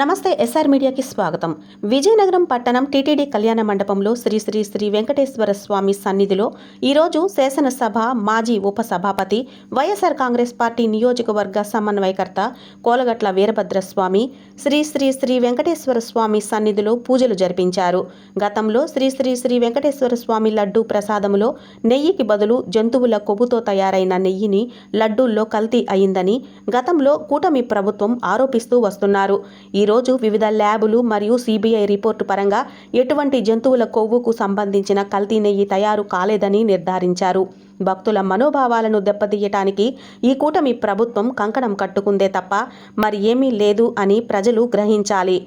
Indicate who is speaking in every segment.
Speaker 1: నమస్తే ఎస్ఆర్ మీడియాకి స్వాగతం. విజయనగరం పట్టణం టీటీడీ కళ్యాణ మండపంలో శ్రీ శ్రీ శ్రీ వెంకటేశ్వర స్వామి సన్నిధిలో ఈరోజు శాసనసభ మాజీ ఉపసభాపతి వైఎస్ఆర్ కాంగ్రెస్ పార్టీ నియోజకవర్గ సమన్వయకర్త కోలగట్ల వీరభద్ర స్వామి శ్రీ శ్రీ శ్రీ వెంకటేశ్వర స్వామి సన్నిధిలో పూజలు జరిపించారు. గతంలో శ్రీ శ్రీ శ్రీ వెంకటేశ్వర స్వామి లడ్డు ప్రసాదములో నెయ్యికి బదులు జంతువుల కొవ్వుతో తయారైన నెయ్యిని లడ్డూల్లో కల్తీ అయిందని గతంలో కూటమి ప్రభుత్వం ఆరోపిస్తూ వస్తున్నారు. ఈరోజు వివిధ ల్యాబులు మరియు సిబిఐ రిపోర్టు పరంగా ఎటువంటి జంతువుల కొవ్వుకు సంబంధించిన కల్తీ నెయ్యి తయారు కాలేదని నిర్ధారించారు. భక్తుల మనోభావాలను దెబ్బతీయటానికి ఈ కూటమి ప్రభుత్వం కంకణం కట్టుకుందే తప్ప మరి ఏమీ లేదు అని ప్రజలు గ్రహించాలి.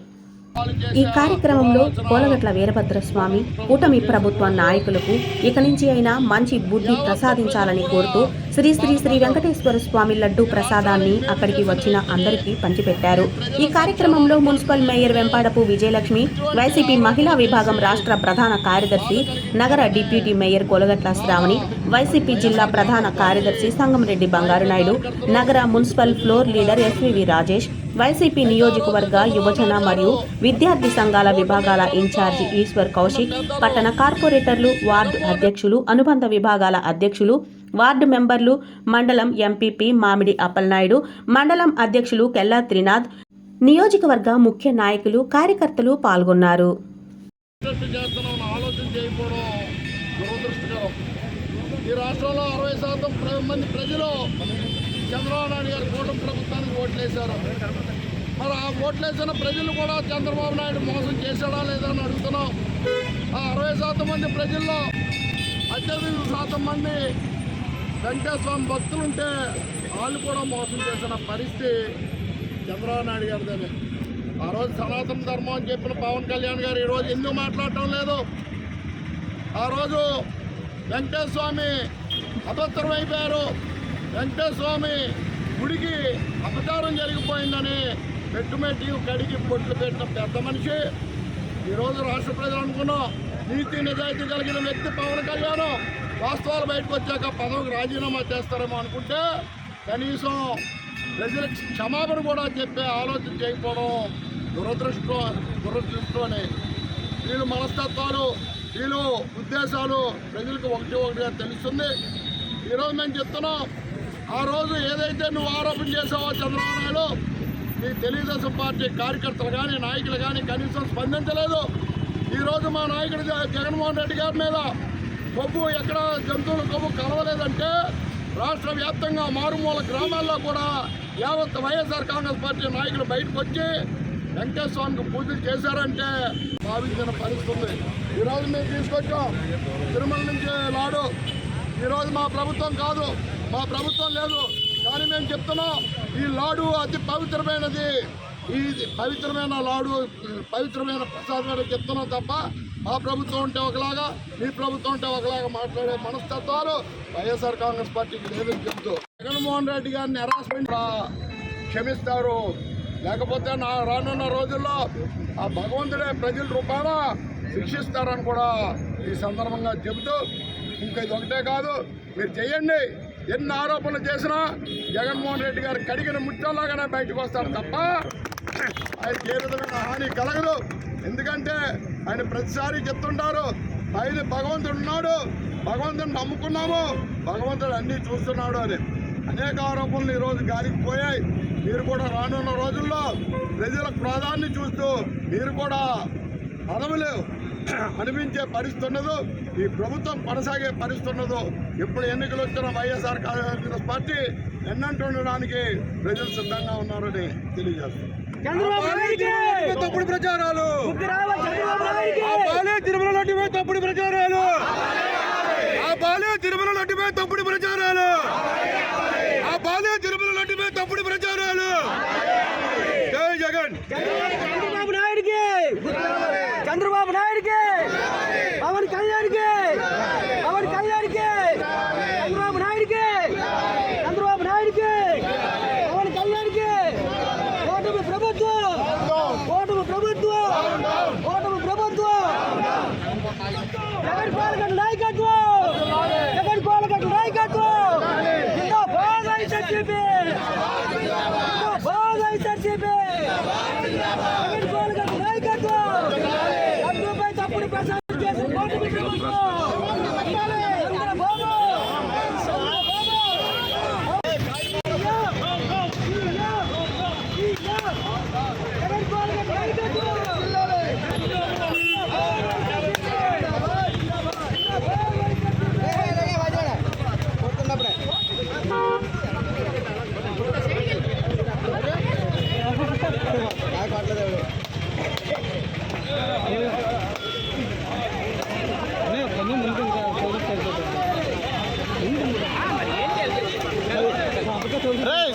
Speaker 1: ఈ కార్యక్రమంలో కోలగట్ల వీరభద్ర స్వామి కూటమి ప్రభుత్వ నాయకులకు ఇక నుంచి అయినా మంచి బుద్ధి ప్రసాదించాలని కోరుతూ శ్రీ శ్రీ శ్రీ వెంకటేశ్వర స్వామి లడ్డు ప్రసాదాన్ని అక్కడికి వచ్చిన అందరికీ పంచిపెట్టారు. ఈ కార్యక్రమంలో municipal mayor Vempadapu Vijayalakshmi YCP మహిళా విభాగం రాష్ట్ర ప్రధాన కార్యదర్శి నగర deputy mayor Kolagatla Sravani YCP జిల్లా ప్రధాన కార్యదర్శి సంగంరెడ్డి బంగారు నాయుడు నగర municipal floor leader SVV Rajesh YCP నియోజకవర్గ యువజన మరియు విద్యార్థి సంఘాల విభాగాల ఇన్ఛార్జి ఈశ్వర్ కౌశిక్ పట్టణ కార్పొరేటర్లు వార్డు అధ్యక్షులు అనుబంధ విభాగాల అధ్యక్షులు వార్డు మెంబర్లు మండలం ఎంపీపీ మామిడి అప్పలనాయుడు మండలం అధ్యక్షులు కెల్లా త్రినాథ్ నియోజకవర్గ ముఖ్య నాయకులు కార్యకర్తలు పాల్గొన్నారు.
Speaker 2: ఆలోచన ఈ రాష్ట్రంలో అరవై శాతం మంది ప్రజలు చంద్రబాబు నాయుడు గారి కూటమి ప్రభుత్వానికి ఓట్లేశారు మరి ఆ ఓట్లేసిన ప్రజలు కూడా చంద్రబాబు నాయుడు మోసం చేశాడా లేదా అని అడుగుతున్నాం. ఆ అరవై శాతం మంది ప్రజల్లో అత్యధిక శాతం మంది వెంకటేశ్వరం స్వామి భక్తులు ఉంటే వాళ్ళు కూడా మోసం చేసిన పరిస్థితి చంద్రబాబు నాయుడు గారిదే ఆ రోజు సనాతన ధర్మం అని చెప్పిన పవన్ కళ్యాణ్ గారు ఈరోజు ఎందుకు మాట్లాడటం లేదు? ఆ రోజు వెంకటేశ్వర స్వామి అపత్రం అయిపోయారు. వెంకటేశ్వర స్వామి గుడికి అపచారం జరిగిపోయిందని పెట్టుమెట్టి కడిగి పొట్లు పెట్టిన పెద్ద మనిషి. ఈరోజు రాష్ట్ర ప్రజలు అనుకున్నాం నీతి నిజాయితీ కలిగిన వ్యక్తి పవన్ కళ్యాణ్. వాస్తవాలు బయటకు వచ్చాక పదవికి రాజీనామా చేస్తారేమో అనుకుంటే కనీసం ప్రజలకు క్షమాపణ కూడా చెప్పే ఆలోచన చేయకపోవడం దురదృష్టం దురదృష్టం అని వీళ్ళు మనస్తత్వాలు వీళ్ళు ఉద్దేశాలు ప్రజలకు ఒకటి ఒకటిగా తెలుస్తుంది. ఈరోజు మేము చెప్తున్నాం ఆ రోజు ఏదైతే నువ్వు ఆరోపణ చేసావో చంద్రబాబు నాయుడు మీ తెలుగుదేశం పార్టీ కార్యకర్తలు కానీ నాయకులు కానీ కనీసం స్పందించలేదు. ఈరోజు మా నాయకుడు జగన్మోహన్ రెడ్డి గారి మీద కొవ్వు ఎక్కడ జంతువుల కొవ్వు కలవలేదంటే రాష్ట్ర వ్యాప్తంగా మారుమూల గ్రామాల్లో కూడా యావత్ వైఎస్ఆర్ కాంగ్రెస్ పార్టీ నాయకులు బయటకు వచ్చి వెంకటేశ్వర స్వామికి పూజలు చేశారంటే భావించిన పరిస్థితుంది. ఈరోజు మేము తీసుకొచ్చాం. తిరుమల నుంచి లాడు. ఈరోజు మా ప్రభుత్వం కాదు. మా ప్రభుత్వం లేదు. కానీ మేము చెప్తున్నాం ఈ లాడు అతి పవిత్రమైనది. ఈ పవిత్రమైన లాడు పవిత్రమైన ప్రసాదమైన చెప్తున్నాం తప్ప మా ప్రభుత్వం ఉంటే ఒకలాగా మీ ప్రభుత్వం ఉంటే ఒకలాగా మాట్లాడే మనస్తత్వాలు వైఎస్ఆర్ కాంగ్రెస్ పార్టీకి లేదని చెప్తూ. జగన్మోహన్ రెడ్డి గారిని హెరాస్మెంట్ క్షమిస్తారు. లేకపోతే నా రానున్న రోజుల్లో ఆ భగవంతుడే ప్రజల రూపాన శిక్షిస్తారని కూడా ఈ సందర్భంగా చెబుతూ ఇంకా ఇది ఒకటే కాదు మీరు చేయండి. ఎన్ని ఆరోపణలు చేసినా జగన్మోహన్ రెడ్డి గారు కడిగిన ముచ్చల్లాగానే బయటకు వస్తారు తప్ప ఆయనకి ఏ విధమైన హాని కలగదు. ఎందుకంటే ఆయన ప్రతిసారి చెప్తుంటారు ఆయన భగవంతుడు ఉన్నాడు భగవంతుని నమ్ముకున్నాము భగవంతుడు అన్నీ చూస్తున్నాడు అని. అనేక ఆరోపణలు ఈరోజు గాలికి పోయాయి. మీరు కూడా రానున్న రోజుల్లో ప్రజల క్రోధాన్ని చూస్తూ మీరు కూడా పదవులు అనిపించే పరిస్థితి ఉన్నదో. ఈ ప్రభుత్వం కొనసాగే పరిస్థితి ఉన్నదో. ఇప్పుడు ఎన్నికలు వచ్చిన వైఎస్ఆర్ కాంగ్రెస్ పార్టీ ఎన్నంటుండడానికి ప్రజలు సిద్ధంగా ఉన్నారని తెలియజేస్తారు
Speaker 3: తప్పుడు ప్రచారాలు! जिंदाबाद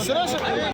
Speaker 3: Será que...